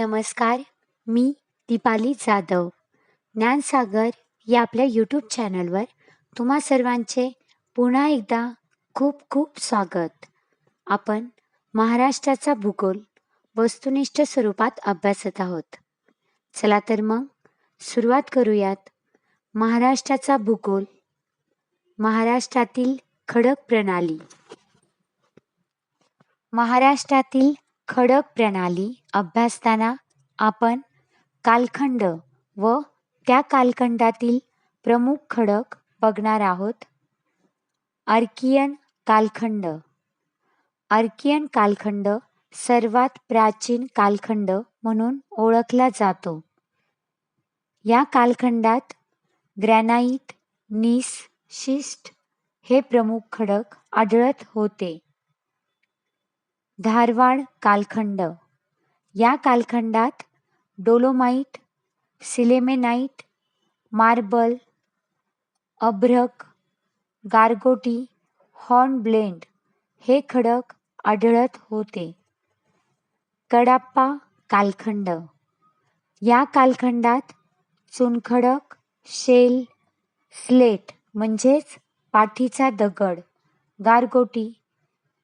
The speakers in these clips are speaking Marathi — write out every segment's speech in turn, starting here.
नमस्कार मी दीपाली जाधव. ज्ञानसागर या आपल्या यूट्यूब चॅनलवर तुम्हा सर्वांचे पुन्हा एकदा खूप खूप स्वागत. आपण महाराष्ट्राचा भूगोल वस्तुनिष्ठ स्वरूपात अभ्यासत आहोत. चला तर मग सुरुवात करूयात महाराष्ट्राचा भूगोल महाराष्ट्रातील खडक प्रणाली. महाराष्ट्रातील खडक प्रणाली अभ्यासताना आपण कालखंड व त्या कालखंडातील प्रमुख खडक बघणार आहोत. आर्कियन कालखंड. आर्कियन कालखंड सर्वात प्राचीन कालखंड म्हणून ओळखला जातो. या कालखंडात ग्रॅनाईट नीस शिस्ट हे प्रमुख खडक आढळत होते. धारवाड कालखंड. या कालखंडात डोलोमाईट सिलेमेनाईट मार्बल अभ्रक गारगोटी हॉर्नब्लेंड हे खडक आढळत होते. कडाप्पा कालखंड. या कालखंडात चुनखडक शेल स्लेट म्हणजेच पाठीचा दगड गारगोटी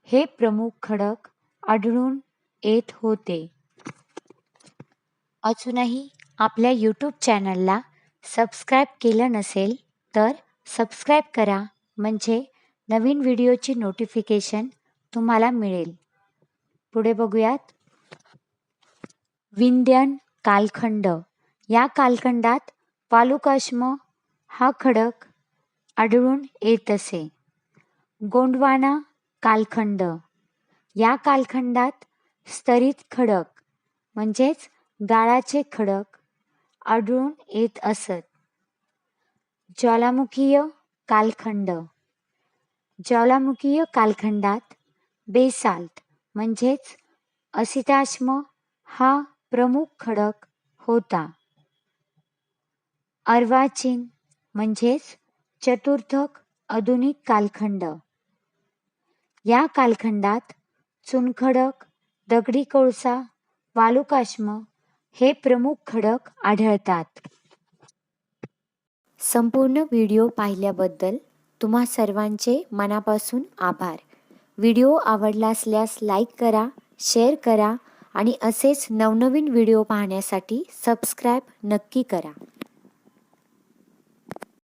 हे प्रमुख खडक आढळून येत होते. अजूनही आपल्या यूट्यूब चॅनलला सबस्क्राईब केलं नसेल तर सबस्क्राईब करा. म्हणजे नवीन व्हिडिओची नोटिफिकेशन तुम्हाला मिळेल. पुढे बघूयात. विंध्यन कालखंड. या कालखंडात पालुकाश्म हा खडक आढळून येत असे. गोंडवाना कालखंड. या कालखंडात स्तरित खडक म्हणजेच गाळाचे खडक आढळून येत असत. ज्वालामुखीय कालखंड. ज्वालामुखीय कालखंडात बेसाल्ट म्हणजेच असिताश्म हा प्रमुख खडक होता. अर्वाचीन म्हणजेच चतुर्थक आधुनिक कालखंड. या कालखंडात चुनखडक दगडी कोळसा वालुकाश्म हे प्रमुख खडक आढळतात. संपूर्ण व्हिडिओ पाहिल्याबद्दल तुम्हा सर्वांचे मनापासून आभार. व्हिडिओ आवडला असल्यास लाईक करा शेअर करा आणि असेच नवनवीन व्हिडिओ पाहण्यासाठी सबस्क्राईब नक्की करा.